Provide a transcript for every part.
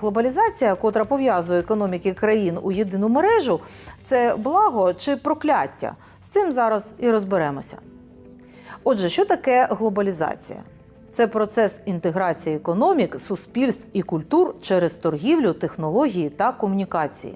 Глобалізація, котра пов'язує економіки країн у єдину мережу, це благо чи прокляття. З цим зараз і розберемося. Отже, що таке глобалізація? Це процес інтеграції економік, суспільств і культур через торгівлю, технології та комунікації.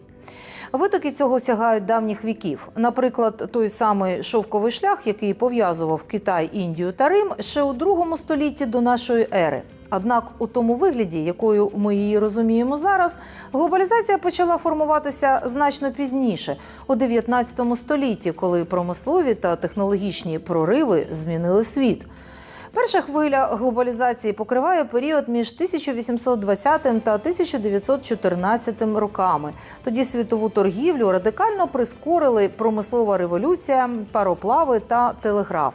Витоки цього сягають давніх віків. Наприклад, той самий шовковий шлях, який пов'язував Китай, Індію та Рим ще у другому столітті до нашої ери. Однак, у тому вигляді, якою ми її розуміємо зараз, глобалізація почала формуватися значно пізніше, у 19 столітті, коли промислові та технологічні прориви змінили світ. Перша хвиля глобалізації покриває період між 1820 та 1914 роками. Тоді світову торгівлю радикально прискорили промислова революція, пароплави та телеграф.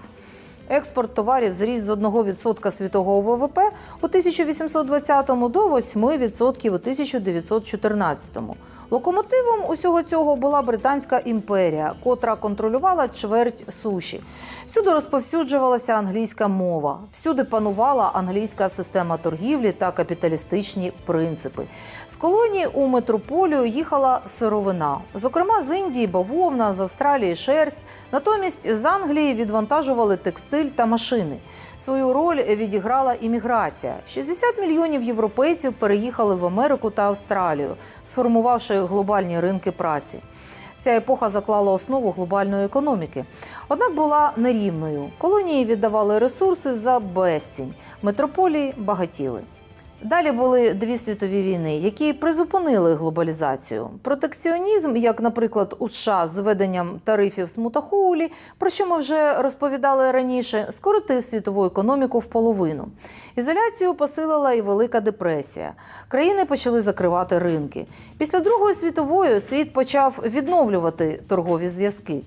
Експорт товарів зріс з 1% світового ВВП у 1820-му до 8% у 1914-му. Локомотивом усього цього була Британська імперія, котра контролювала чверть суші. Всюди розповсюджувалася англійська мова, всюди панувала англійська система торгівлі та капіталістичні принципи. З колонії у метрополію їхала сировина, зокрема з Індії бавовна, з Австралії шерсть. Натомість з Англії відвантажували текстиль та машини. Свою роль відіграла імміграція. 60 мільйонів європейців переїхали в Америку та Австралію, сформувавши глобальні ринки праці. Ця епоха заклала основу глобальної економіки. Однак була нерівною. Колонії віддавали ресурси за безцінь, метрополії багатіли. Далі були дві світові війни, які призупинили глобалізацію. Протекціонізм, як, наприклад, у США з введенням тарифів Смутахоулі, про що ми вже розповідали раніше, скоротив світову економіку в половину. Ізоляцію посилила і Велика депресія. Країни почали закривати ринки. Після Другої світової світ почав відновлювати торгові зв'язки.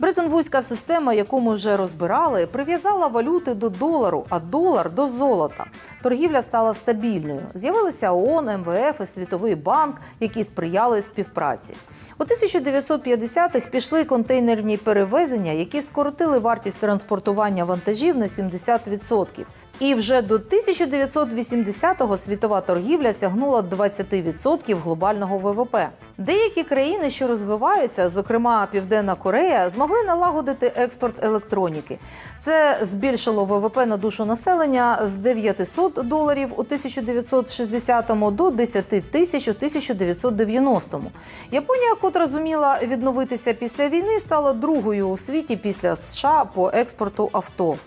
Бреттон-Вудська система, яку ми вже розбирали, прив'язала валюти до долару, а долар до золота. Торгівля стала стабільною. З'явилися ООН, МВФ і Світовий банк, які сприяли співпраці. У 1950-х пішли контейнерні перевезення, які скоротили вартість транспортування вантажів на 70%. І вже до 1980-го світова торгівля сягнула 20% глобального ВВП. Деякі країни, що розвиваються, зокрема Південна Корея, змогли налагодити експорт електроніки. Це збільшило ВВП на душу населення з 900 доларів у 1960-му до 10 тисяч у 1990-му. Японія, котра зуміла відновитися після війни, стала другою у світі після США по експорту авто.